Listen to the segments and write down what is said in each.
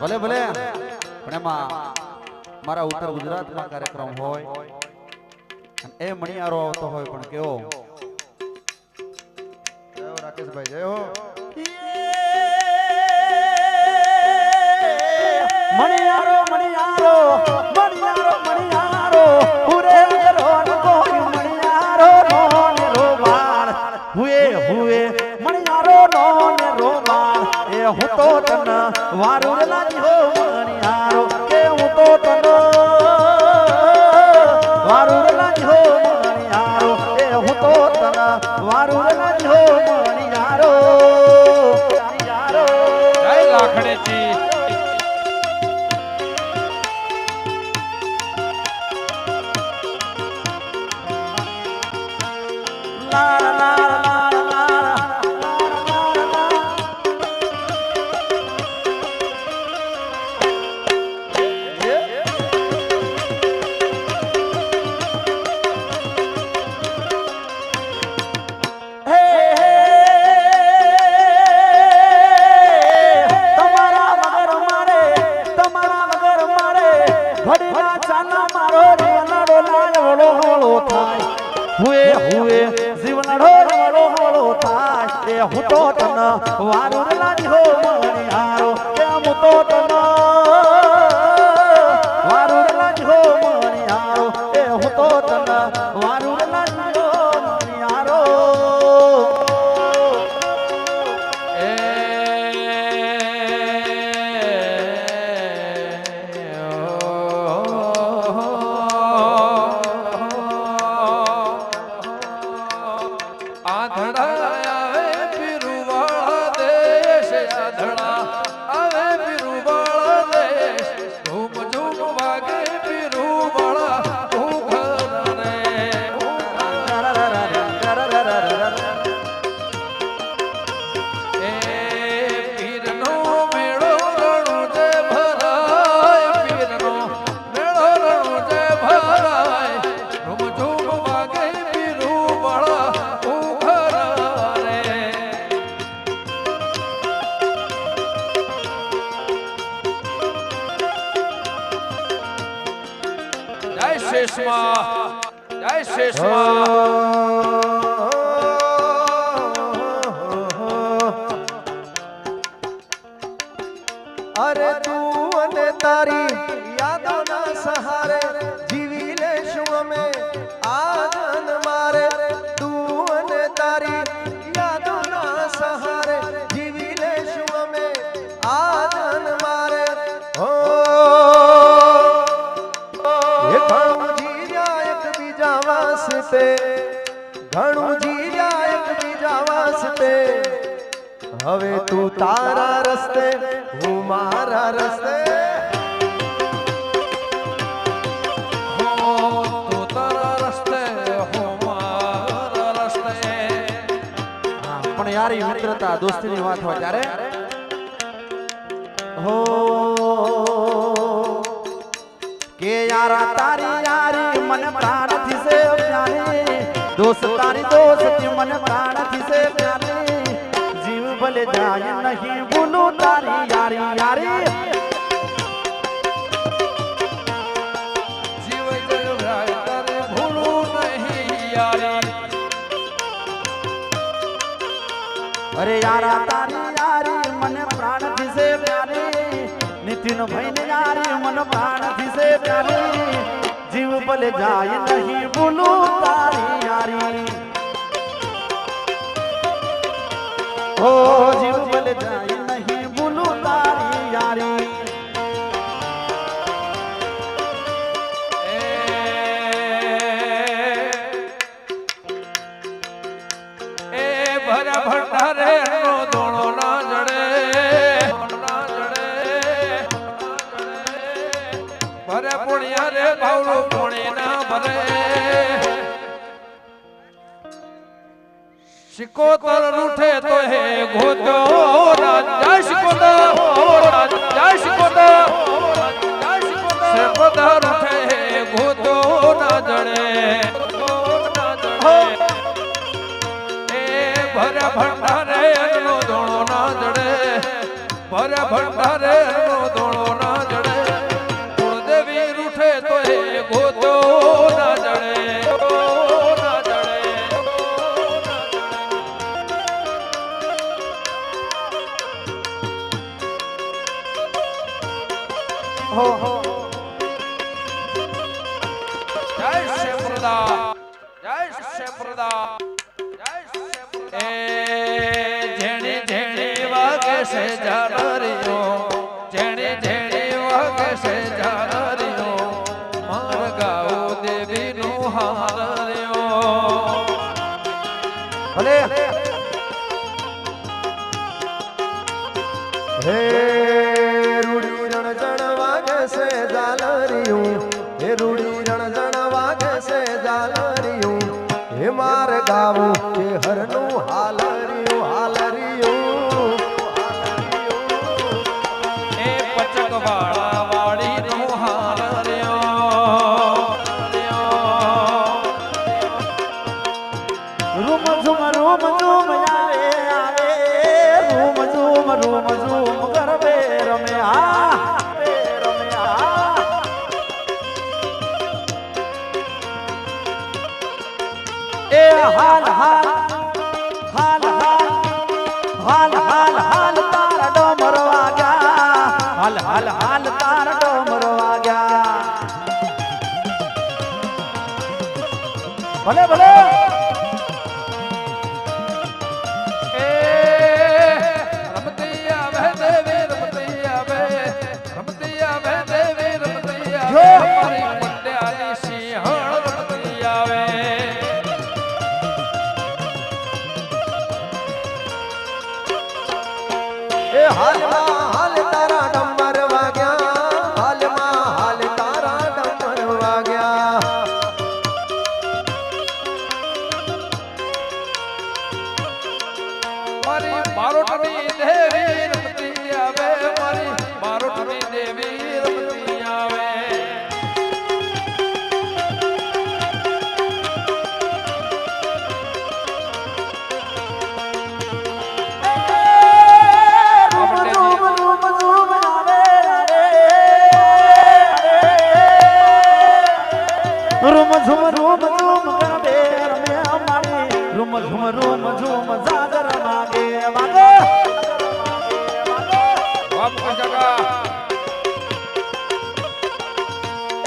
ભલે ભલે. પણ એમાં મારા ઉત્તર ગુજરાતમાં કાર્યક્રમ હોય એ મણિયારો આવતો હોય પણ કેવો? રાકેશભાઈ જય હો. મણિયારો મણિયારો. તન વારું હું તો તન વારું લાજી હો હારો. કે હું તો તન શેષમાં જય શેષમાં હવે તું તારા રસ્તે હું મારા રસ્તે. પણ યાર મિત્રતા દોસ્તીની વાત હોય ત્યારે. હો કે યારા તારી યારી મને પ્રાણથી સે પ્યારી. દોસ્ત તારી દોસ્તી મને પ્રાણથી સે પ્યારી. ભલે જાય નહીં ભૂલું તારી યારી યારી. અરે યારા તારી યારી મને પ્રાણ સે પ્યારી. નીતિન ભાઈ ને યારી મને પ્રાણ સે પ્યારી. જીવ ભલે જાય નહીં બોલું તારી યારી. ઓ જીવ ભલે જાય. શિકોતર રૂઠે તો હે ગોતો રાજા શિકોતર રાજા શિકોતર શિકોતર. રૂઠે હે ગોતો ના જણે એ ભર ભંડારે અન્નો દોણો ના જડે, ભર ભંડારે અન્નો દોણો જય રૂડી રણ જણ વાગે છે ઝાલરિયું હે રૂડી રણ જણ વાગે જાલરિયું હે માર ગાવું કે હરનું હાલરિયું હાલ હાલ હાલ હાલ હાલ હાલ હાલ, તારા ડોમર વાગ્યા. હાલ હાલ હાલ, તારા ડોમર વાગ્યા. ભલે ભલે.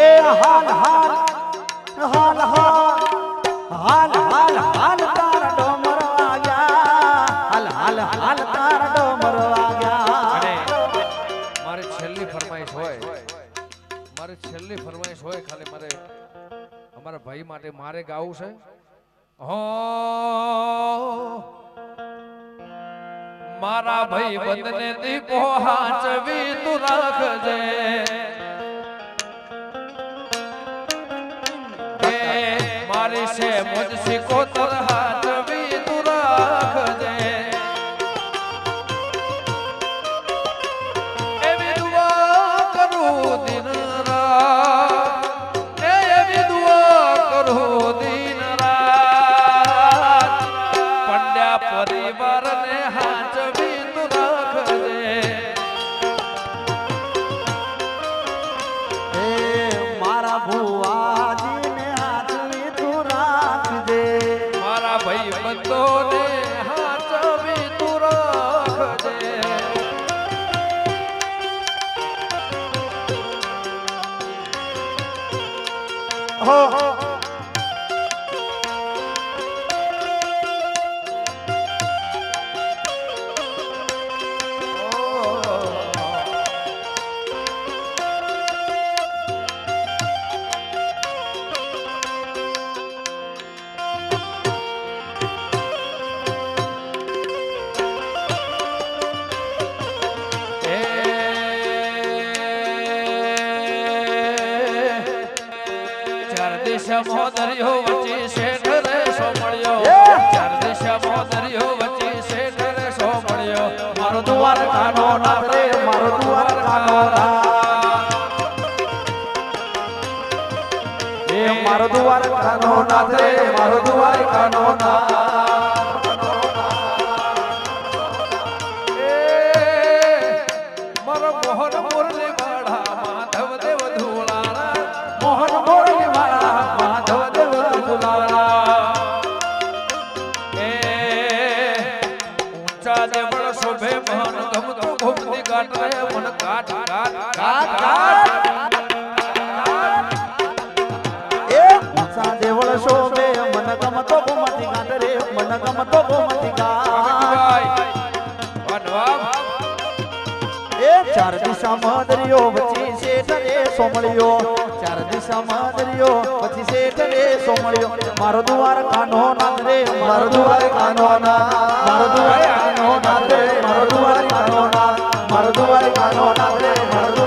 એ છેલ્લી ફરમાઈશ હોય. મારી છેલ્લી ફરમાઈશ હોય ખાલી મારે અમારા ભાઈ માટે મારે ગાવું છે. હો, મારા ભાઈ બંધને દીપો હાચવી તું રાખજે. છે મુજ સિકોતર હાચવી ચાર દિશામાં દરિયો વચ્ચે શેઠ રે સોમળ્યો ચાર દિશામાં દરિયો વચ્ચે શેઠ રે મારો નાથ રે મારો એ મારો દ્વારકાનો નાથ રે મારો દ્વારકાનો નાથ. એ એ ઊંચા દેવળ શોભે મન ગમતો ગોમતી ઘાટ રે મન ગમતો ગોમતી ઘાટ એ ચાર દિશા દરિયો વચ્ચે શેઠ રે સોમળિયો ચાર દિશા દરિયો વચ્ચે શેઠ રે સોમળિયો મારો દુવાર કાનો નાથ રે મારો દુવાર કાનો ના મારો દુવાર કાનો નાથ રે મારો દુવાર કાનો નાથ সোনা রে